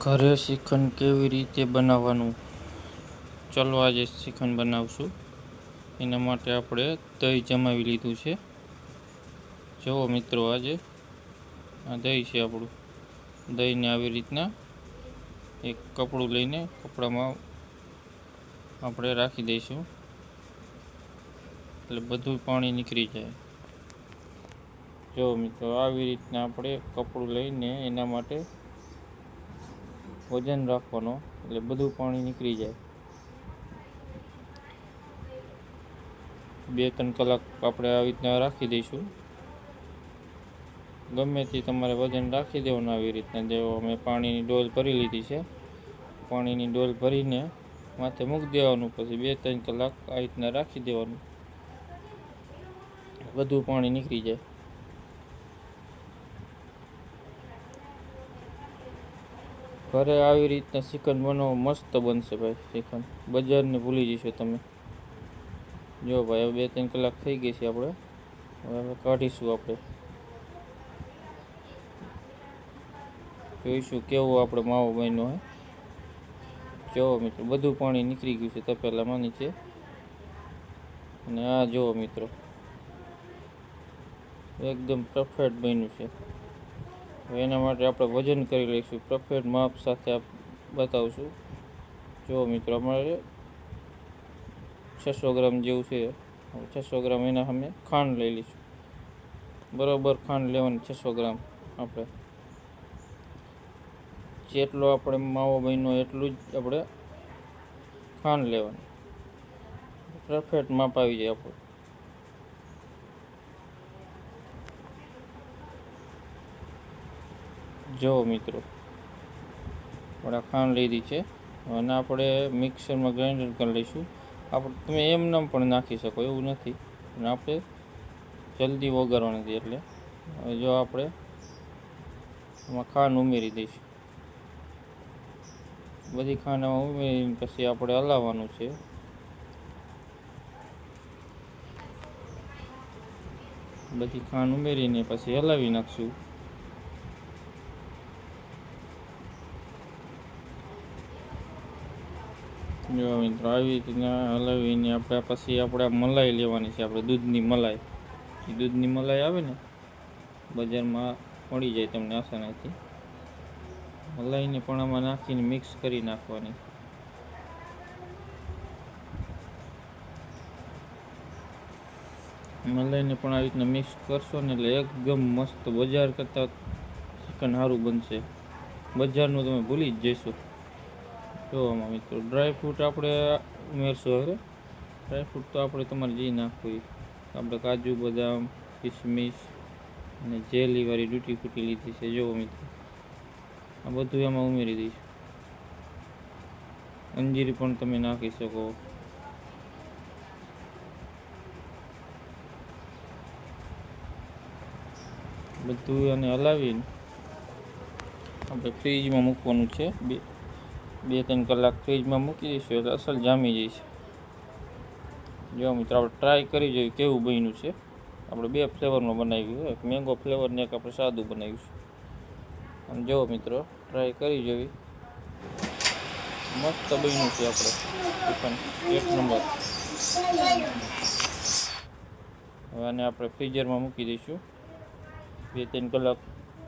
ઘરે શ્રીખંડ કેવી રીતે બનાવવાનું? ચલો આજે શ્રીખંડ બનાવશું. એના માટે આપણે દહીં જમાવી લીધું છે. જુઓ મિત્રો આજે, આ દહીં છે આપણું. દહીંને આવી રીતના એક કપડું લઈને કપડામાં આપણે રાખી દઈશું. એટલે બધું પાણી નીકળી જાય. જો મિત્રો, આવી રીતના આપણે કપડું લઈને એના માટે વજન રાખવાનો, એટલે બધું પાણી નીકળી જાય. બે ત્રણ કલાક આપણે આવી રીતના રાખી દઈશું. ગમે તે તમારે વજન રાખી દેવાનું આવી રીતના. જેવો અમે પાણીની ડોલ ભરી લીધી છે, પાણીની ડોલ ભરીને માથે મૂકી દેવાનું, પછી બે ત્રણ કલાક આ રીતના રાખી દેવાનું. બધું પાણી નીકળી જાય. ઘરે આવી રીતના શ્રીખંડ બનાવો મસ્ત બનશે ભાઈ શ્રીખંડ બજારને ભૂલી જશો તમે. જો ભાઈ, હવે બે ત્રણ કલાક થઈ ગઈ છે આપણે. હવે કાઢીશું આપણે. જોઈશું કેવો આપણે માવો બન્યો હે. જુઓ મિત્રો, બધું પાણી નીકળી ગયું છે તપેલામાં નીચે અને આ જુઓ મિત્રો, એકદમ પરફેક્ટ બન્યું છે. એના માટે આપણે વજન કરી લઈશું. પરફેક્ટ માપ સાથે બતાવશું. જો મિત્રો અમારે છસો ગ્રામ જેવું છે છસો ગ્રામ એના અમે ખાંડ લઈ લઈશું. બરાબર ખાંડ લેવાની છસો ગ્રામ આપણે. જેટલો આપણે માવો બન્યો એટલું જ આપણે ખાંડ લેવાનું. પરફેક્ટ માપ આવી જાય આપણું. જો મિત્રો આપણે ખાંડ લીધી છે. અને આપણે મિક્સરમાં ગ્રાઇન્ડર કરી લઈશું. આપણે, તમે એમ નામ પણ નાખી શકો, એવું નથી. અને આપણે જલ્દી વઘારવાની નથી એટલે. હવે જો આપણે એમાં ખાંડ ઉમેરી દઈશું. બધી ખાંડ ઉમેરીને પછી આપણે હલાવવાનું છે. બધી ખાંડ ઉમેરીને પછી હલાવી નાખશું. જો મિત્રો આવી રીતના હલાવીને આપણે પછી આપણે મલાઈ લેવાની છે, આપણે દૂધની મલાઈ. એ દૂધની મલાઈ આવે ને, બજારમાં મળી જાય તમને આસાનાથી. મલાઈને પણ આમાં નાખીને મિક્સ કરી નાખવાની. મલાઈને પણ આવી રીતના મિક્સ કરશો ને એટલે એકદમ મસ્ત બજાર કરતાં ચિકન સારું બનશે. બજારનું તમે ભૂલી જ જશો. જો આમાં મિત્રો ડ્રાયફ્રૂટ આપણે ઉમેરશું હવે. ડ્રાયફ્રૂટ તો આપણે તમારે જે નાખવું આપણે કાજુ, બદામ, કિસમિસ અને જેલીવાળી ડ્યુટી ફૂટી લીધી છે. જો મિત્રો. આ બધું એમાં ઉમેરી દઈશું. અંજીરી પણ તમે નાખી શકો. બધું એને હલાવીને આપણે ફ્રીજમાં મૂકવાનું છે. બે બે ત્રણ કલાક ફ્રીજમાં મૂકી દઈશું એટલે અસલ જામી જઈશ જો મિત્રો, આપણે ટ્રાય કરી જોઈએ કેવું બન્યું છે. આપણે બે ફ્લેવરમાં બનાવ્યું એક મેંગો ફ્લેવર ને એક આપણે સાદું બનાવ્યું છે. અને જુઓ મિત્રો ટ્રાય કરી જોઈ મસ્ત બન્યું છે આપણે ટિફન. એક નંબર. હવે આને આપણે ફ્રીઝરમાં મૂકી દઈશું. બે ત્રણ કલાક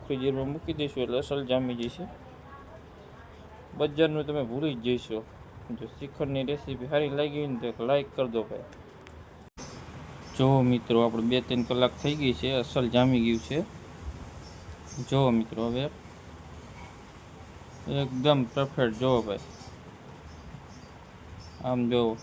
ફ્રીઝરમાં મૂકી દઈશું એટલે અસલ જામી જશે બજારનું તમે ભૂલી જ જઈશો જો શ્રીખંડની રેસીપી સારી લાગી હોય ને તો લાઈક કરી દો ભાઈ. જો મિત્રો, આપણે બે ત્રણ કલાક થઈ ગઈ છે, અસલ જામી ગયું છે. જો મિત્રો હવે, એકદમ પરફેક્ટ જો ભાઈ. આમ જો